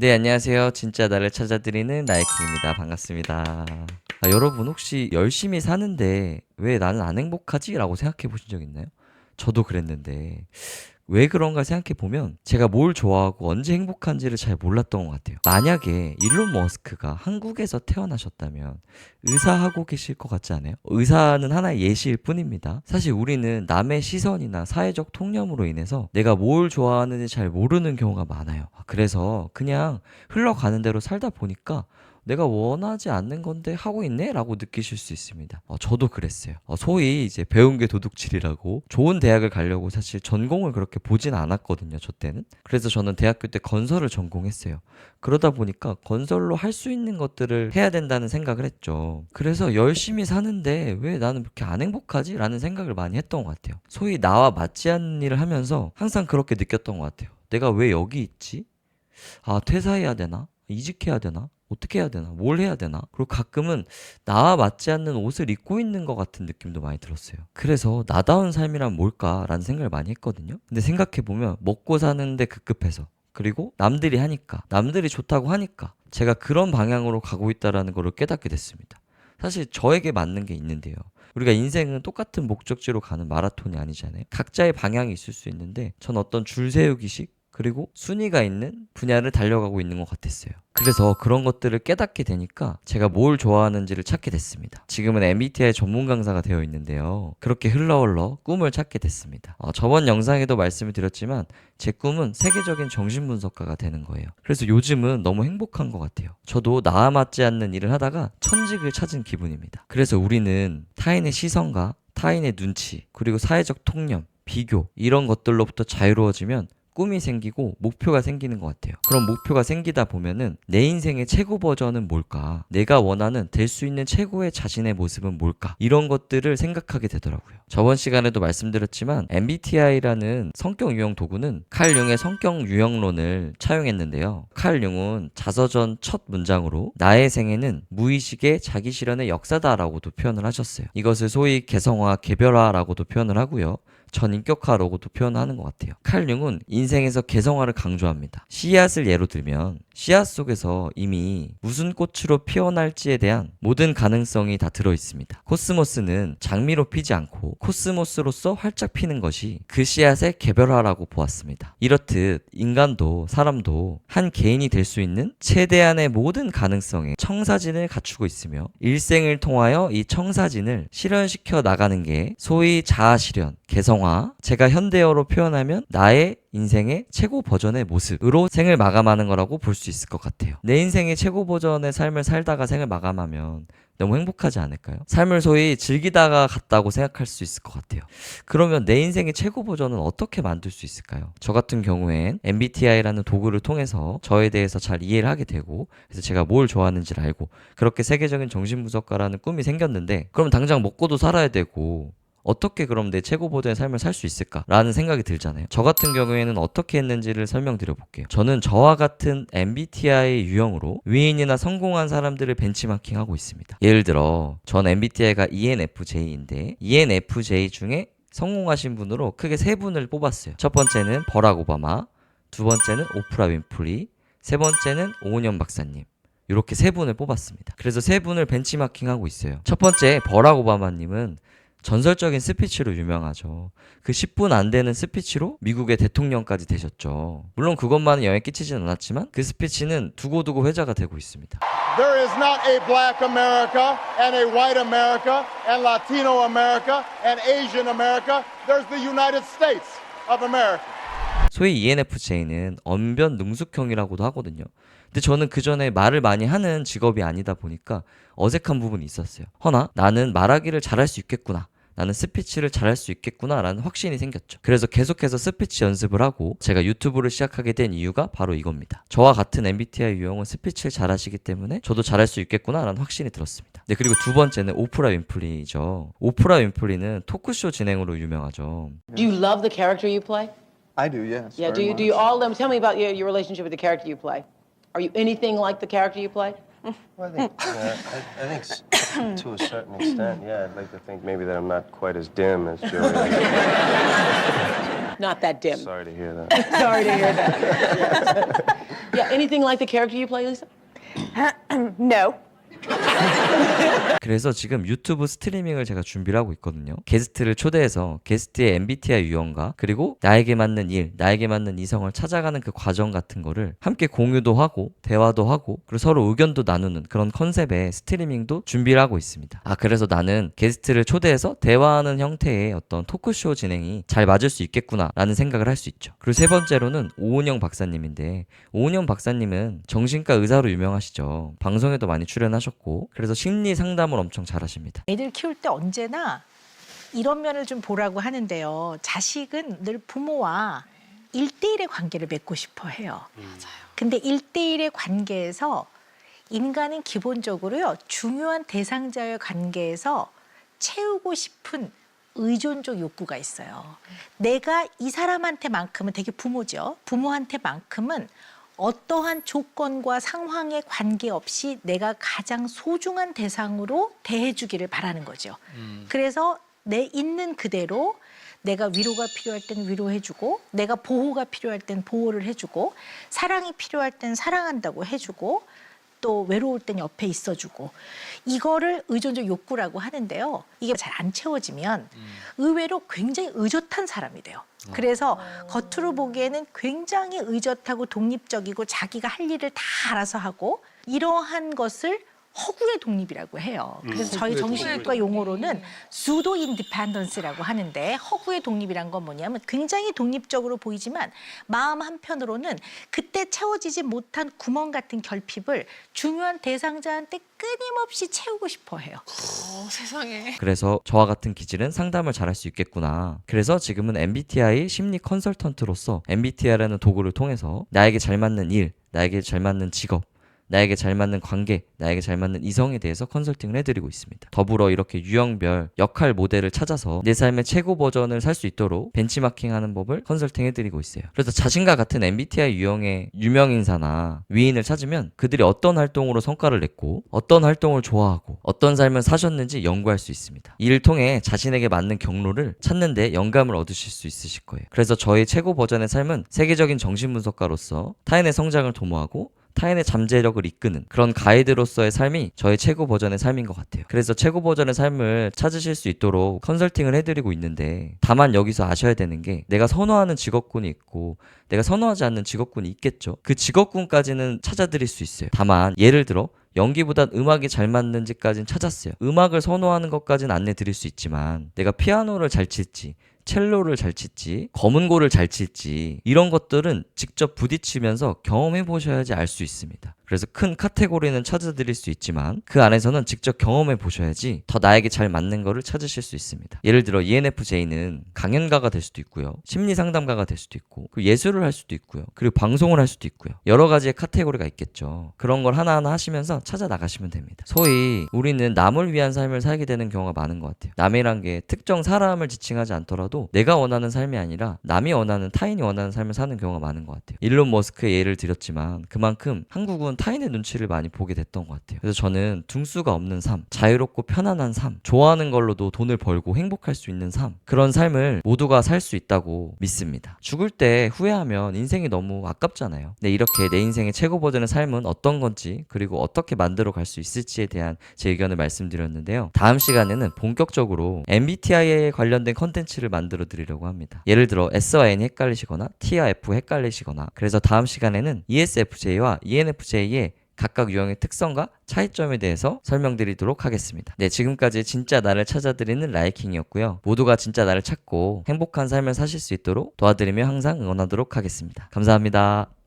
네, 안녕하세요. 진짜 나를 찾아드리는 나이키입니다. 반갑습니다. 아, 여러분 혹시 열심히 사는데 왜 나는 안 행복하지? 라고 생각해 보신 적 있나요? 저도 그랬는데 왜 그런가 생각해 보면 제가 뭘 좋아하고 언제 행복한지를 잘 몰랐던 것 같아요. 만약에 일론 머스크가 한국에서 태어나셨다면 의사하고 계실 것 같지 않아요? 의사는 하나의 예시일 뿐입니다. 사실 우리는 남의 시선이나 사회적 통념으로 인해서 내가 뭘 좋아하는지 잘 모르는 경우가 많아요. 그래서 그냥 흘러가는 대로 살다 보니까 내가 원하지 않는 건데 하고 있네? 라고 느끼실 수 있습니다. 어, 저도 그랬어요. 어, 소위 이제 배운 게 도둑질이라고 좋은 대학을 가려고 사실 전공을 그렇게 보진 않았거든요. 저 때는. 그래서 저는 대학교 때 건설을 전공했어요. 그러다 보니까 건설로 할 수 있는 것들을 해야 된다는 생각을 했죠. 그래서 열심히 사는데 왜 나는 그렇게 안 행복하지? 라는 생각을 많이 했던 것 같아요. 소위 나와 맞지 않는 일을 하면서 항상 그렇게 느꼈던 것 같아요. 내가 왜 여기 있지? 아, 퇴사해야 되나? 이직해야 되나? 어떻게 해야 되나? 뭘 해야 되나? 그리고 가끔은 나와 맞지 않는 옷을 입고 있는 것 같은 느낌도 많이 들었어요. 그래서 나다운 삶이란 뭘까라는 생각을 많이 했거든요. 근데 생각해보면 먹고 사는데 급급해서 그리고 남들이 하니까 남들이 좋다고 하니까 제가 그런 방향으로 가고 있다라는 걸 깨닫게 됐습니다. 사실 저에게 맞는 게 있는데요. 우리가 인생은 똑같은 목적지로 가는 마라톤이 아니잖아요. 각자의 방향이 있을 수 있는데 전 어떤 줄 세우기식 그리고 순위가 있는 분야를 달려가고 있는 것 같았어요. 그래서 그런 것들을 깨닫게 되니까 제가 뭘 좋아하는지를 찾게 됐습니다. 지금은 MBTI 전문 강사가 되어 있는데요. 그렇게 흘러흘러 꿈을 찾게 됐습니다. 어, 저번 영상에도 말씀을 드렸지만 제 꿈은 세계적인 정신분석가가 되는 거예요. 그래서 요즘은 너무 행복한 것 같아요. 저도 나와 맞지 않는 일을 하다가 천직을 찾은 기분입니다. 그래서 우리는 타인의 시선과 타인의 눈치, 그리고 사회적 통념, 비교, 이런 것들로부터 자유로워지면 꿈이 생기고 목표가 생기는 것 같아요. 그럼 목표가 생기다 보면은 내 인생의 최고 버전은 뭘까? 내가 원하는 될 수 있는 최고의 자신의 모습은 뭘까? 이런 것들을 생각하게 되더라고요. 저번 시간에도 말씀드렸지만 MBTI라는 성격 유형 도구는 칼 융의 성격 유형론을 차용했는데요. 칼 융은 자서전 첫 문장으로 나의 생애는 무의식의 자기 실현의 역사다라고도 표현을 하셨어요. 이것을 소위 개성화, 개별화라고도 표현을 하고요. 전인격화라고도 표현하는 것 같아요. 칼 융은 인생에서 개성화를 강조합니다. 씨앗을 예로 들면 씨앗 속에서 이미 무슨 꽃으로 피어날지에 대한 모든 가능성이 다 들어 있습니다. 코스모스는 장미로 피지 않고 코스모스로서 활짝 피는 것이 그 씨앗의 개별화라고 보았습니다. 이렇듯 인간도 사람도 한 개인이 될 수 있는 최대한의 모든 가능성의 청사진을 갖추고 있으며 일생을 통하여 이 청사진을 실현시켜 나가는 게 소위 자아 실현, 개성화, 제가 현대어로 표현하면 나의 인생의 최고 버전의 모습으로 생을 마감하는 거라고 볼 수 있을 것 같아요. 내 인생의 최고 버전의 삶을 살다가 생을 마감하면 너무 행복하지 않을까요? 삶을 소위 즐기다가 갔다고 생각할 수 있을 것 같아요. 그러면 내 인생의 최고 버전은 어떻게 만들 수 있을까요? 저 같은 경우엔 MBTI라는 도구를 통해서 저에 대해서 잘 이해를 하게 되고 그래서 제가 뭘 좋아하는지를 알고 그렇게 세계적인 정신분석가라는 꿈이 생겼는데 그럼 당장 먹고도 살아야 되고 어떻게 그럼 내 최고 버전의 삶을 살 수 있을까라는 생각이 들잖아요. 저 같은 경우에는 어떻게 했는지를 설명드려 볼게요. 저는 저와 같은 MBTI 유형으로 위인이나 성공한 사람들을 벤치마킹하고 있습니다. 예를 들어 전 MBTI가 ENFJ인데 ENFJ 중에 성공하신 분으로 크게 세 분을 뽑았어요. 첫 번째는 버락 오바마, 두 번째는 오프라 윈프리, 세 번째는 오은영 박사님. 이렇게 세 분을 뽑았습니다. 그래서 세 분을 벤치마킹하고 있어요. 첫 번째 버락 오바마님은 전설적인 스피치로 유명하죠. 그 10분 안 되는 스피치로 미국의 대통령까지 되셨죠. 물론 그것만은 영향 끼치진 않았지만 그 스피치는 두고두고 회자가 되고 있습니다. There is not a black America and a white America and Latino America and Asian America. There's the United States of America. 소위 ENFJ는 언변 능숙형이라고도 하거든요. 근데 저는 그 전에 말을 많이 하는 직업이 아니다 보니까 어색한 부분이 있었어요. 허나 나는 말하기를 잘할 수 있겠구나. 나는 스피치를 잘할 수 있겠구나라는 확신이 생겼죠. 그래서 계속해서 스피치 연습을 하고 제가 유튜브를 시작하게 된 이유가 바로 이겁니다. 저와 같은 MBTI 유형은 스피치를 잘하시기 때문에 저도 잘할 수 있겠구나라는 확신이 들었습니다. 네, 그리고 두 번째는 오프라 윈프리죠. 오프라 윈프리는 토크쇼 진행으로 유명하죠. Do you love the character you play? I do, yes. Yeah. Do you do you all of them? Tell me about your, your relationship with the character you play. Are you anything like the character you play? Well, I think, yeah, I, I think s- to a certain extent, yeah. I'd like to think maybe that I'm not quite as dim as Joey. Not that dim. Sorry to hear that. Sorry to hear that. Yeah, anything like the character you play, Lisa? No. 그래서 지금 유튜브 스트리밍을 제가 준비를 하고 있거든요. 게스트를 초대해서 게스트의 MBTI 유형과 그리고 나에게 맞는 일, 나에게 맞는 이성을 찾아가는 그 과정 같은 거를 함께 공유도 하고 대화도 하고 그리고 서로 의견도 나누는 그런 컨셉의 스트리밍도 준비를 하고 있습니다. 아 그래서 나는 게스트를 초대해서 대화하는 형태의 어떤 토크쇼 진행이 잘 맞을 수 있겠구나라는 생각을 할 수 있죠. 그리고 세 번째로는 오은영 박사님인데 오은영 박사님은 정신과 의사로 유명하시죠. 방송에도 많이 출연하셨고 그래서 심리 상담을 엄청 잘하십니다. 애들 키울 때 언제나 이런 면을 좀 보라고 하는데요. 자식은 늘 부모와 일대일의 관계를 맺고 싶어 해요. 근데 일대일의 관계에서 인간은 기본적으로요. 중요한 대상자의 관계에서 채우고 싶은 의존적 욕구가 있어요. 내가 이 사람한테만큼은 되게 부모죠. 부모한테만큼은 어떠한 조건과 상황에 관계없이 내가 가장 소중한 대상으로 대해주기를 바라는 거죠. 그래서 내 있는 그대로 내가 위로가 필요할 땐 위로해주고 내가 보호가 필요할 땐 보호를 해주고 사랑이 필요할 땐 사랑한다고 해주고 또 외로울 땐 옆에 있어주고 이거를 의존적 욕구라고 하는데요. 이게 잘 안 채워지면 의외로 굉장히 의젓한 사람이 돼요. 그래서 겉으로 보기에는 굉장히 의젓하고 독립적이고 자기가 할 일을 다 알아서 하고 이러한 것을 허구의 독립이라고 해요. 그래서 저희 정신과 용어로는 수도 인디펜던스라고 하는데 허구의 독립이란 건 뭐냐면 굉장히 독립적으로 보이지만 마음 한편으로는 그때 채워지지 못한 구멍 같은 결핍을 중요한 대상자한테 끊임없이 채우고 싶어 해요. 어, 세상에. 그래서 저와 같은 기질은 상담을 잘할 수 있겠구나. 그래서 지금은 MBTI 심리 컨설턴트로서 MBTI라는 도구를 통해서 나에게 잘 맞는 일, 나에게 잘 맞는 직업, 나에게 잘 맞는 관계, 나에게 잘 맞는 이성에 대해서 컨설팅을 해드리고 있습니다. 더불어 이렇게 유형별 역할 모델을 찾아서 내 삶의 최고 버전을 살 수 있도록 벤치마킹하는 법을 컨설팅해드리고 있어요. 그래서 자신과 같은 MBTI 유형의 유명 인사나 위인을 찾으면 그들이 어떤 활동으로 성과를 냈고 어떤 활동을 좋아하고 어떤 삶을 사셨는지 연구할 수 있습니다. 이를 통해 자신에게 맞는 경로를 찾는데 영감을 얻으실 수 있으실 거예요. 그래서 저희 최고 버전의 삶은 세계적인 정신분석가로서 타인의 성장을 도모하고 타인의 잠재력을 이끄는 그런 가이드로서의 삶이 저의 최고 버전의 삶인 것 같아요. 그래서 최고 버전의 삶을 찾으실 수 있도록 컨설팅을 해드리고 있는데 다만 여기서 아셔야 되는 게 내가 선호하는 직업군이 있고 내가 선호하지 않는 직업군이 있겠죠. 그 직업군까지는 찾아드릴 수 있어요. 다만 예를 들어 연기보단 음악이 잘 맞는지까지는 찾았어요. 음악을 선호하는 것까지는 안내 드릴 수 있지만 내가 피아노를 잘 칠지 첼로를 잘 칠지 검은고를 잘 칠지 이런 것들은 직접 부딪히면서 경험해 보셔야지 알 수 있습니다. 그래서 큰 카테고리는 찾아드릴 수 있지만 그 안에서는 직접 경험해 보셔야지 더 나에게 잘 맞는 거를 찾으실 수 있습니다. 예를 들어 ENFJ는 강연가가 될 수도 있고요. 심리 상담가가 될 수도 있고 예술을 할 수도 있고요. 그리고 방송을 할 수도 있고요. 여러 가지의 카테고리가 있겠죠. 그런 걸 하나하나 하시면서 찾아 나가시면 됩니다. 소위 우리는 남을 위한 삶을 살게 되는 경우가 많은 것 같아요. 남이란 게 특정 사람을 지칭하지 않더라도 내가 원하는 삶이 아니라 남이 원하는 타인이 원하는 삶을 사는 경우가 많은 것 같아요. 일론 머스크의 예를 드렸지만 그만큼 한국은 타인의 눈치를 많이 보게 됐던 것 같아요. 그래서 저는 둥수가 없는 삶, 자유롭고 편안한 삶, 좋아하는 걸로도 돈을 벌고 행복할 수 있는 삶, 그런 삶을 모두가 살 수 있다고 믿습니다. 죽을 때 후회하면 인생이 너무 아깝잖아요. 네, 이렇게 내 인생의 최고 버전의 삶은 어떤 건지, 그리고 어떻게 만들어 갈 수 있을지에 대한 제 의견을 말씀드렸는데요. 다음 시간에는 본격적으로 MBTI에 관련된 컨텐츠를 만들어 드리려고 합니다. 예를 들어 S와 N이 헷갈리시거나 T와 F 헷갈리시거나 그래서 다음 시간에는 ESFJ와 ENFJ 의 각각 유형의 특성과 차이점에 대해서 설명드리도록 하겠습니다. 네, 지금까지 진짜 나를 찾아드리는 라이킹이었고요. 모두가 진짜 나를 찾고 행복한 삶을 사실 수 있도록 도와드리며 항상 응원하도록 하겠습니다. 감사합니다.